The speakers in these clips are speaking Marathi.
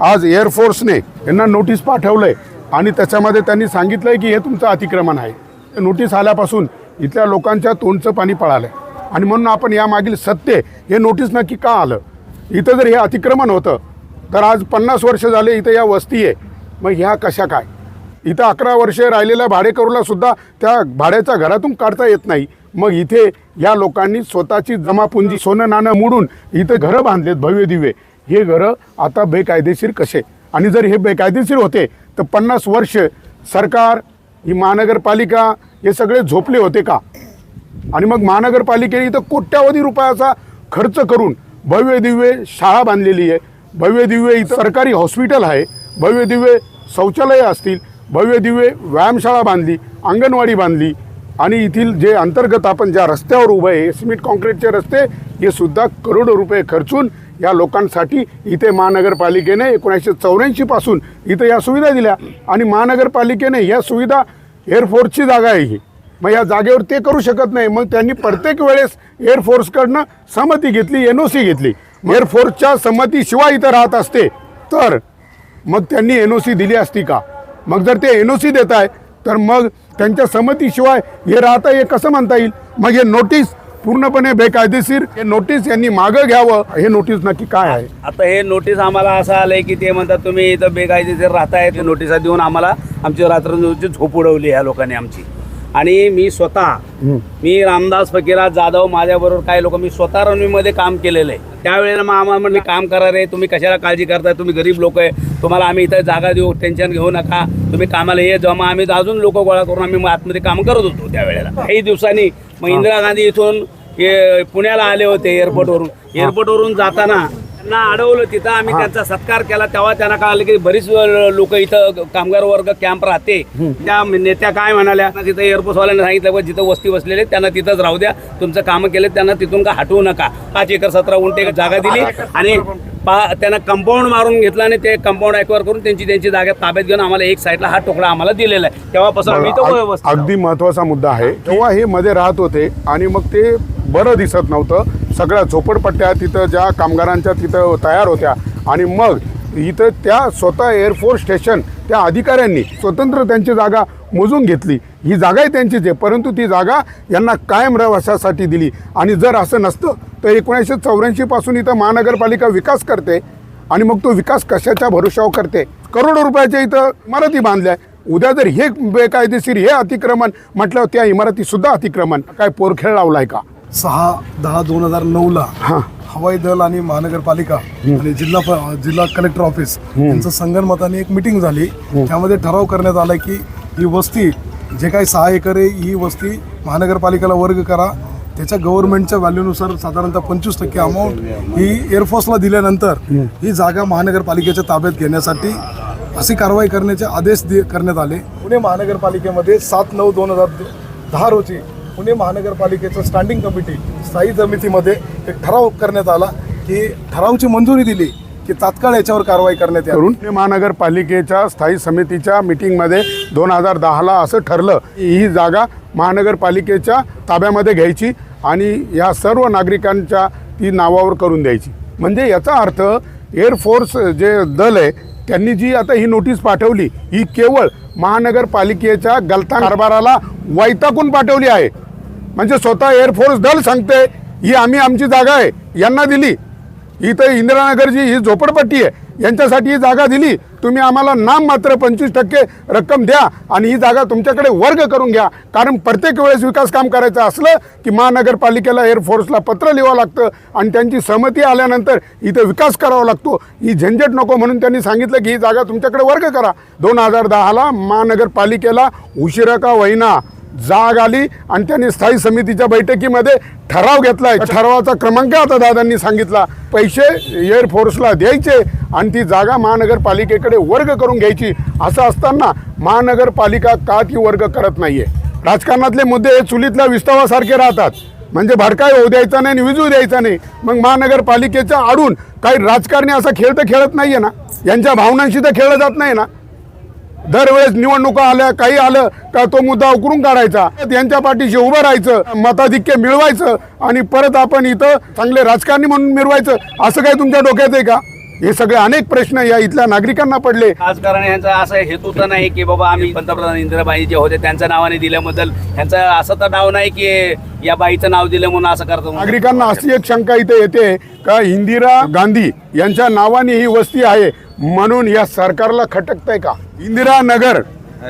आज एअरफोर्सने यांना नोटीस पाठवलंय. आणि त्याच्यामध्ये त्यांनी सांगितलंय की हे तुमचं अतिक्रमण आहे. नोटीस आल्यापासून इथल्या लोकांच्या तोंडचं पाणी पळालंय. आणि म्हणून आपण यामागील सत्य हे नोटीस नक्की का आलं? इथं जर हे अतिक्रमण होतं तर आज पन्नास वर्ष झाले इथं या वस्ती आहे. मग ह्या कशा काय? इथं अकरा वर्षे राहिलेल्या भाडेकरूला सुद्धा त्या भाड्याच्या घरातून काढता येत नाही. मग इथे या लोकांनी स्वतःची जमापुंजी सोनं नाणं मोडून इथं घरं बांधलेत भव्य दिवे. हे घरं आता बेकायदेशीर कसे? आणि जर हे बेकायदेशीर होते तर पन्नास वर्ष सरकार ही महानगरपालिका हे सगळे झोपले होते का? आणि मग महानगरपालिकेने इथं कोट्यावधी रुपयाचा खर्च करून भव्य दिव्य शाळा बांधलेली आहे. भव्य दिव्य इथं सरकारी हॉस्पिटल आहे. भव्य दिव्य शौचालयं असतील. भव्य दिव्य व्यायामशाळा बांधली अंगणवाडी बांधली. आणि येथील जे अंतर्गत आपण ज्या रस्त्यावर उभं आहे सिमेंट कॉन्क्रीटचे रस्ते हे सुद्धा करोडो रुपये खर्चून या लोकांसाठी इथे महानगरपालिकेने एकोणीसशे चौऱ्याऐंशीपासून इथं या सुविधा दिल्या. आणि महानगरपालिकेने या सुविधा एअरफोर्सची जागा आहे ही. मग या जागेवर ते करू शकत नाही. मग त्यांनी प्रत्येक वेळेस एअरफोर्सकडनं संमती घेतली एन ओ सी घेतली. एअरफोर्सच्या संमतीशिवाय इथं राहत असते. तर मग त्यांनी एन ओ सी दिली असती का? मग जर ते एन ओ सी देत आहे तर मग त्यांच्या संमतीशिवाय हे राहता हे कसं म्हणता येईल? मग हे नोटीस पूर्णपणे बेकायदेशीर हे नोटीस यांनी मागं घ्यावं. हे नोटीस नक्की काय आहे? आता हे नोटीस आम्हाला असं आलंय की ते म्हणतात तुम्ही इथं बेकायदेशीर राहताय ते नोटिसा देऊन आम्हाला आमची रात्रंदिवसची झोप उडवली ह्या लोकांनी आमची. आणि मी स्वतः मी रामदास फकीरा जाधव माझ्याबरोबर काही लोक मी स्वतः रणवीमध्ये काम केलेलं आहे. त्यावेळेला मग आम्हाला म्हणले काम करा रे तुम्ही कशाला काळजी करताय? तुम्ही गरीब लोक आहे. तुम्हाला आम्ही इथं जागा देऊ टेन्शन घेऊ नका. तुम्ही कामाला ये जमा आम्ही अजून लोक गोळा करून आम्ही आतमध्ये काम करत होतो त्यावेळेला. काही दिवसांनी मग इंदिरा गांधी इथून पुण्याला आले होते एअरपोर्टवरून एअरपोर्टवरून जाताना त्यांना अडवलं तिथं आम्ही त्यांचा सत्कार केला. तेव्हा त्यांना कळालं की बरीच लोक इथं कामगार वर्ग कॅम्प राहते. त्या नेत्या काय म्हणाल्या तिथं एअरपोर्टवाल्यांना सांगितलं बा जिथं वस्ती बसलेले त्यांना तिथंच राहू द्या. तुमचं कामं केले त्यांना तिथून का हटवू नका. पाच एकर सतरा उंटे जागा दिली आणि पा त्यांना कंपाऊंड मारून घेतलं आणि ते कंपाऊंड ॲक्वायर करून त्यांची त्यांची जागा ताब्यात घेऊन आम्हाला एक साईडला हा तुकडा आम्हाला दिलेला आहे. तेव्हापासून आम्ही तो अगदी महत्त्वाचा मुद्दा आहे. तेव्हा हे मध्ये राहत होते आणि मग ते बरं दिसत नव्हतं. सगळ्या झोपडपट्ट्या तिथं ज्या कामगारांच्या तिथं तयार होत्या. आणि मग इथं त्या स्वतः एअरफोर्स स्टेशन त्या अधिकाऱ्यांनी स्वतंत्र त्यांची जागा मोजून घेतली. ही जागाही त्यांचीच आहे परंतु ती जागा यांना कायम रहिवासासाठी दिली. आणि जर असं नसतं तर एकोणीसशे चौऱ्याऐंशीपासून इथं महानगरपालिका विकास करते आणि मग तो विकास कशाच्या भरोशावर करते? करोडो रुपयाच्या इथं इमारती बांधल्या उद्या जर हे बेकायदेशीर हे अतिक्रमण म्हटलं त्या इमारतीसुद्धा अतिक्रमण. काय पोरखेळ लावलाय का? सहा दहा दोन हजार नऊला हां. हवाई दल आणि महानगरपालिका आणि जिल्हा प- जिल्हा कलेक्टर ऑफिस यांचं संगनमताने एक मिटिंग झाली. त्यामध्ये ठराव करण्यात आला की ही वस्ती जे काही सहा एकर आहे ही वस्ती महानगरपालिकेला वर्ग करा. त्याच्या गव्हर्नमेंटच्या व्हॅल्यूनुसार साधारणतः पंचवीस टक्के अमाऊंट ही एअरफोर्सला दिल्यानंतर ही जागा महानगरपालिकेच्या ताब्यात घेण्यासाठी अशी कारवाई करण्याचे आदेश दे करण्यात आले. पुणे महानगरपालिकेमध्ये सात नऊ दोन हजार दहा रोजी पुणे महानगरपालिकेचं स्टँडिंग कमिटी स्थायी समितीमध्ये एक ठराव करण्यात आला की ठरावची मंजुरी दिली की तात्काळ याच्यावर कारवाई करण्यात यावी. पुणे महानगरपालिकेच्या स्थायी समितीच्या मिटिंगमध्ये दोन हजार दहाला असं ठरलं. की ही जागा महानगरपालिकेच्या ताब्यामध्ये घ्यायची आणि या सर्व नागरिकांच्या ती नावावर करून द्यायची. म्हणजे याचा अर्थ एअरफोर्स जे दल आहे त्यांनी जी आता ही नोटीस पाठवली ही केवळ महानगरपालिकेच्या गलता कारभाराला वैताकून पाठवली आहे. म्हणजे स्वतः एअरफोर्स दल सांगते ही आम्ही आमची जागा आहे यांना दिली. इथं इंदिरानगरची ही झोपडपट्टी आहे यांच्यासाठी ही जागा दिली. तुम्ही आम्हाला नाम मात्र पंचवीस टक्के रक्कम द्या आणि ही जागा तुमच्याकडे वर्ग करून घ्या. कारण प्रत्येक वेळेस विकास काम करायचं असलं की महानगरपालिकेला एअरफोर्सला पत्र लिहावं लागतं आणि त्यांची सहमती आल्यानंतर इथं विकास करावा लागतो. ही झंझट नको म्हणून त्यांनी सांगितलं की ही जागा तुमच्याकडे वर्ग करा. दोन हजार दहाला महानगरपालिकेला उशिरा का वहिना जाग आली आणि त्यांनी स्थायी समितीच्या बैठकीमध्ये ठराव घेतलाय. ठरावाचा क्रमांक आता दादांनी सांगितला. पैसे एअरफोर्सला द्यायचे आणि ती जागा महानगरपालिकेकडे वर्ग करून घ्यायची. असं असताना महानगरपालिका का ती वर्ग करत नाहीये? राजकारणातले मुद्दे हे चुलीतल्या विस्तावासारखे राहतात. म्हणजे भडकाय होऊ द्यायचा नाही आणि विजू द्यायचा नाही. मग महानगरपालिकेच्या आडून काही राजकारणी असा खेळ तर खेळत नाहीये ना? यांच्या भावनांशी तर खेळलं जात नाही ना? दरवेळेस निवडणुका आल्या काही आलं का तो मुद्दा उकरून काढायचा. यांच्या पाठीशी उभं राहायचं मताधिक्य मिळवायचं आणि परत आपण इथं चांगले राजकारणी म्हणून मिरवायचं असं काही तुमच्या डोक्यात आहे का? हे सगळे अनेक प्रश्न या इथल्या नागरिकांना पडले. राजकारण यांचा असं हेतू तर नाही की बाबा आम्ही पंतप्रधान इंदिराबाई जे होते त्यांच्या नावाने दिल्याबद्दल त्यांचं असं तर नाव नाही की या बाईचं नाव दिलं म्हणून असं करतो नागरिकांना अशी एक शंका इथे येते का इंदिरा गांधी यांच्या नावाने ही वस्ती आहे म्हणून या सरकारला खटकतंय का? इंदिरा नगर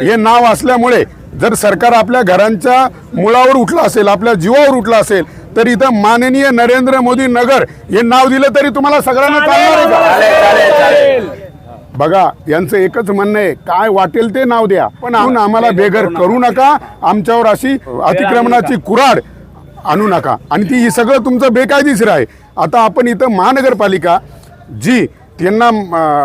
हे नाव असल्यामुळे जर सरकार आपल्या घरांच्या मुळावर उठलं असेल आपल्या जीवावर उठलं असेल तर इथं माननीय नरेंद्र मोदी नगर हे नाव दिलं तरी तुम्हाला सगळ्यांना चालणार आहे का? बघा यांचं एकच म्हणणं आहे काय वाटेल ते नाव द्या. पण आम्हाला बेघर करू नका. आमच्यावर अशी अतिक्रमणाची कुराड आणू नका. आणि ती ही सगळं तुमचं बेकायदेशीर आहे. आता आपण इथं महानगरपालिका जी त्यांना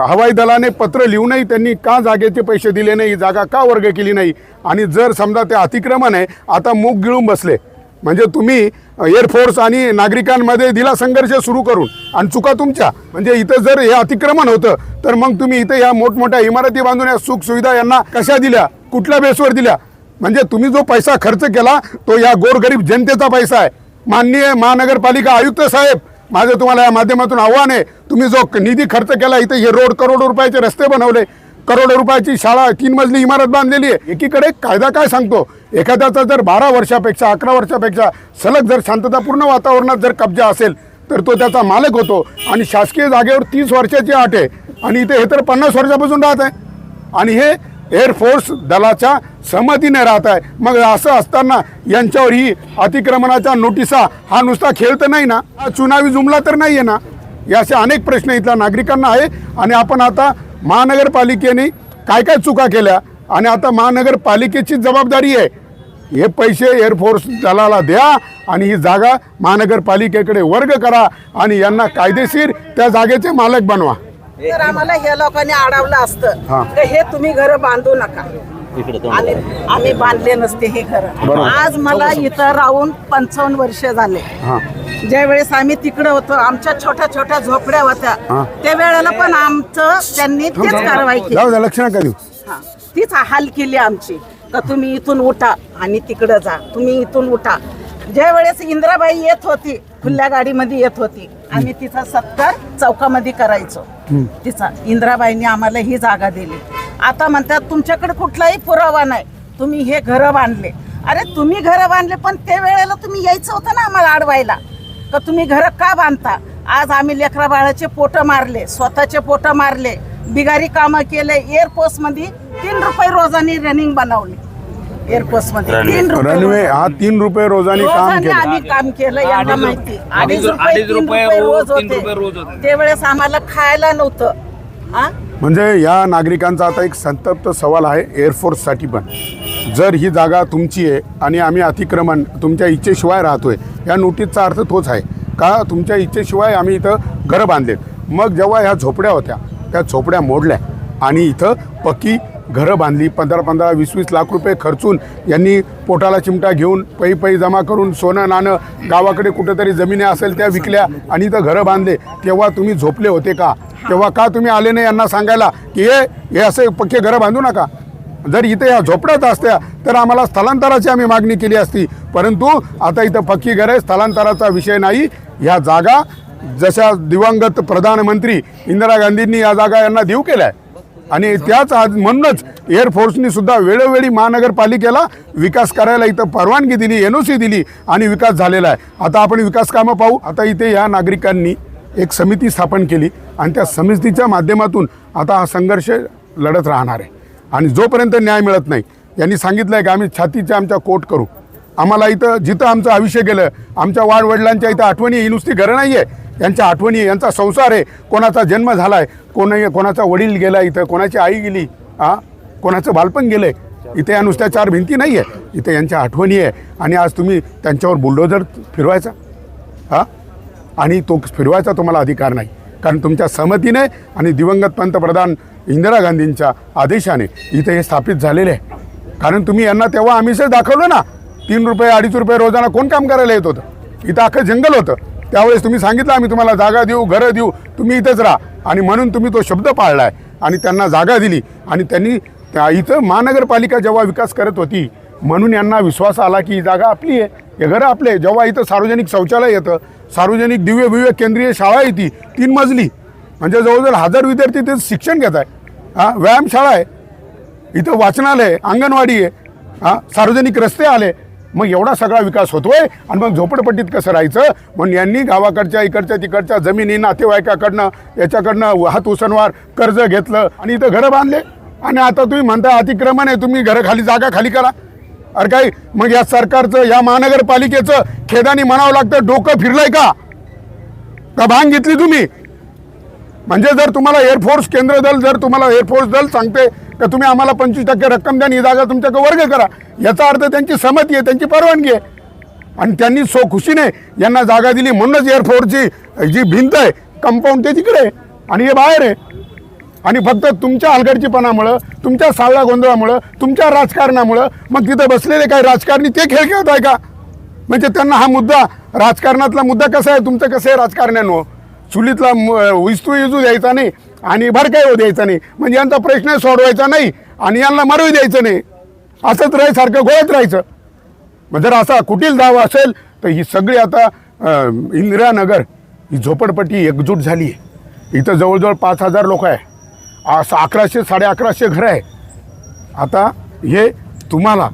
हवाई दलाने पत्र लिहूनही त्यांनी का जागेचे पैसे दिले नाही जागा का वर्ग केली नाही? आणि जर समजा ते अतिक्रमण आहे आता मूग गिळून बसले. म्हणजे तुम्ही एअरफोर्स आणि नागरिकांमध्ये दिला संघर्ष सुरू करून आणि चुका तुमच्या. म्हणजे इथं जर हे अतिक्रमण होतं तर मग तुम्ही इथं या मोठमोठ्या इमारती बांधून या सुख सुविधा यांना कशा दिल्या? कुठल्या बेसवर दिल्या? म्हणजे तुम्ही जो पैसा खर्च केला तो या गोरगरीब जनतेचा पैसा आहे. माननीय महानगरपालिका आयुक्त साहेब माझं तुम्हाला या माध्यमातून आव्हान आहे. तुम्ही जो निधी खर्च केला इथे हे रोड करोडो रुपयाचे रस्ते बनवले. करोडो रुपयाची शाळा तीन मजली इमारत बांधलेली आहे. एकीकडे कायदा काय सांगतो? एखाद्याचा जर बारा वर्षापेक्षा अकरा वर्षापेक्षा सलग जर शांततापूर्ण वातावरणात जर कब्जा असेल तर तो त्याचा मालक होतो. आणि शासकीय जागेवर तीस वर्षाची आठ आहे. आणि इथे हे तर पन्नास वर्षापासून राहत आहे. आणि हे एअरफोर्स दलाच्या सहमतीने राहत आहे. मग असं असताना यांच्यावर ही अतिक्रमणाच्या नोटिसा हा नुसता खेळ तर नाही ना? हा चुनावी जुमला तर नाही आहे ना? या असे अनेक प्रश्न इथल्या नागरिकांना आहे आणि आपण आता महानगरपालिकेने काय काय चुका केल्या? आणि आता महानगरपालिकेची जबाबदारी आहे. हे पैसे एअरफोर्स दलाला द्या आणि ही जागा महानगरपालिकेकडे वर्ग करा आणि यांना कायदेशीर त्या जागेचे मालक बनवा. तर आम्हाला हे लोकांनी अडवलं हा. असतं तर हे तुम्ही घर बांधू नका. आम्ही आम्ही बांधले नसते हे घर. आज मला इथं राहून पंचावन्न वर्ष झाले. हां. ज्या वेळेस आम्ही तिकडे होतो आमच्या छोट्या छोट्या झोपड्या हा. होत्या त्या वेळेला पण आमचं त्यांनी तेच कारवाई केली. जाऊ द्या लक्ष नका देऊ. हा. तीच हाल केली आमची. का तुम्ही इथून उठा आणि तिकडं जा. तुम्ही इथून उठा. ज्या वेळेस इंदिराबाई येत होती खुल्या गाडीमध्ये येत होती आम्ही तिचा सत्कार चौकामध्ये करायचो. तिचा इंदिराबाईंनी आम्हाला ही जागा दिली. आता म्हणतात तुमच्याकडे कुठलाही पुरावा नाही. तुम्ही हे घरं बांधले. अरे तुम्ही घरं बांधले पण त्या वेळेला तुम्ही यायचं होतं ना आम्हाला अडवायला. का तुम्ही घरं का बांधता? आज आम्ही लेकरा बाळाचे पोटं मारले स्वतःचे पोटं मारले बिगारी कामं केले एअरपोर्टमध्ये तीन रुपये रोजानी रनिंग बनवली. एअरपोर्टमध्ये. तीन रुपये रनवे हा तीन रुपये रोजाने काम रोजाने केलं. आम्ही काम केलं यांना माहिती. अडीच रुपये तीन रोज, रोज तीन रुपये रोज होते. होते. त्यावेळेस आम्हाला खायला नव्हतं. हा? म्हणजे या नागरिकांचा आता एक संतप्त सवाल आहे एअरफोर्ससाठी पण. जर ही जागा तुमची आहे आणि आम्ही अतिक्रमण तुमच्या इच्छेशिवाय राहतोय या नोटीसचा अर्थ तोच आहे. का तुमच्या इच्छेशिवाय आम्ही इथं घरं बांधलेत? मग जेव्हा ह्या झोपड्या होत्या त्या झोपड्या मोडल्या आणि इथं पक्की घरं बांधली. पंधरा पंधरा वीस वीस लाख रुपये खर्चून यांनी पोटाला चिमटा घेऊन पै पै जमा करून सोनं नाणं गावाकडे कुठेतरी जमिनी असेल त्या विकल्या आणि इथं घरं बांधले. तेव्हा तुम्ही झोपले होते का? तेव्हा का तुम्ही आले नाही यांना सांगायला की हे हे असे पक्के घरं बांधू नका? जर इथे या झोपड्यात असत्या तर आम्हाला स्थलांतराची आम्ही मागणी केली असती. परंतु आता इथं पक्की घरं स्थलांतराचा विषय नाही. ह्या जागा जशा दिवंगत प्रधानमंत्री इंदिरा गांधींनी या जागा यांना देऊ केल्या आहे आणि त्याच आज म्हणूनच एअरफोर्सनी सुद्धा वेळोवेळी महानगरपालिकेला विकास करायला इथं परवानगी दिली एन ओ सी दिली आणि विकास झालेला आहे. आता आपण विकास कामं पाहू. आता इथे या नागरिकांनी एक समिती स्थापन केली आणि त्या समितीच्या माध्यमातून आता हा संघर्ष लढत राहणार आहे. आणि जोपर्यंत न्याय मिळत नाही यांनी सांगितलं आहे की आम्ही छातीच्या आमच्या कोट करू. आम्हाला इथं जिथं आमचं आयुष्य गेलं आमच्या वाडवडिलांच्या इथं आठवणी ही नुसती घरं नाही आहे यांच्या आठवणी आहे, यांचा संसार आहे. कोणाचा जन्म झाला आहे कोणी कोणाचा वडील गेला इथं कोणाची आई गेली हां कोणाचं बालपण गेलं आहे इथे या नुसत्या चार भिंती नाही आहे इथे यांच्या आठवणी आहे. आणि आज तुम्ही त्यांच्यावर बुलडोजर फिरवायचा हां आणि तो फिरवायचा तुम्हाला अधिकार नाही. कारण तुमच्या सहमतीने आणि दिवंगत पंतप्रधान इंदिरा गांधींच्या आदेशाने इथे हे स्थापित झालेले आहे. कारण तुम्ही यांना तेव्हा आम्हीच दाखवलं ना. तीन रुपये अडीच रुपये रोजाना कोण काम करायला येत होतं? इथं अख्खं जंगल होतं. त्यावेळेस तुम्ही सांगितलं आम्ही तुम्हाला जागा देऊ घरं देऊ तुम्ही इथंच राहा. आणि म्हणून तुम्ही तो शब्द पाळला आहे आणि त्यांना जागा दिली. आणि त्यांनी त्या इथं महानगरपालिका जेव्हा विकास करत होती म्हणून यांना विश्वास आला की ही जागा आपली आहे. हे घरं आपले जेव्हा इथं सार्वजनिक शौचालय येतं सार्वजनिक दिव्य भव्य केंद्रीय शाळा येते तीन मजली. म्हणजे जवळजवळ हजार विद्यार्थी ते शिक्षण घेत आहे हां व्यायामशाळा आहे. इथं वाचनालय आहे, अंगणवाडी आहे. हां सार्वजनिक रस्ते आले. मग एवढा सगळा विकास होतोय आणि मग झोपडपट्टीत कसं राहायचं? म्हणून यांनी गावाकडच्या इकडच्या तिकडच्या जमिनी नातेवाईकाकडनं याच्याकडनं हात उसनवार कर्ज घेतलं आणि इथं घरं बांधले. आणि आता तुम्ही म्हणता अतिक्रमण आहे तुम्ही घरं खाली जागा खाली करा. अरे काय मग या सरकारचं या महानगरपालिकेचं खेदानी म्हणावं लागतं डोकं फिरलंय का? का भांग घेतली तुम्ही? म्हणजे जर तुम्हाला एअरफोर्स केंद्र दल जर तुम्हाला एअरफोर्स दल सांगते का तुम्ही आम्हाला पंचवीस टक्के रक्कम द्या आणि ही जागा तुमच्याकडे वर्ग करा. याचा अर्थ त्यांची सहमती आहे त्यांची परवानगी आहे. आणि त्यांनी सो खुशीने यांना जागा दिली म्हणूनच एअरफोर्सची जी भिंत आहे कंपाऊंड ते तिकडे आहे. आणि हे बाहेर आहे. आणि फक्त तुमच्या हलगडचीपणामुळं तुमच्या सावळा गोंधळामुळं तुमच्या राजकारणामुळं मग तिथं बसलेले काही राजकारणी ते खेळ खेळत आहे का? म्हणजे त्यांना हा मुद्दा राजकारणातला मुद्दा कसा आहे? तुमचं कसं आहे राजकारण्यानो चुलीतला विस्तू इजू द्यायचा नाही. आणि भरकाई होऊ द्यायचा नाही. म्हणजे यांचा प्रश्न सोडवायचा नाही आणि यांना मरू द्यायचं नाही. असंच राहायसारखं गोळत राहायचं. मग जर असा कुटील दावा असेल तर ही सगळी आता इंदिरानगर ही झोपडपट्टी एकजूट झाली आहे. इथं जवळजवळ पाच हजार लोक आहे. असं अकराशे साडे अकराशे घरं आहे. आता हे तुम्हाला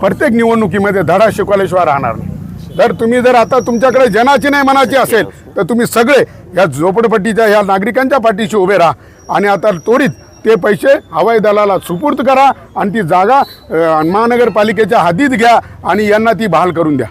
प्रत्येक निवडणुकीमध्ये धडा शिकवल्याशिवाय राहणार नाही. जर तुम्ही जर आता तुमच्याकडे जनाची नाही मनाची असेल तर तुम्ही सगळे या झोपडपट्टीच्या या नागरिकांच्या पाठीशी उभे राहा. आणि आता त्वरित ते पैसे हवाई दलाला सुपूर्द करा आणि ती जागा महानगरपालिकेच्या हद्दीत घ्या आणि यांना ती बहाल करून द्या.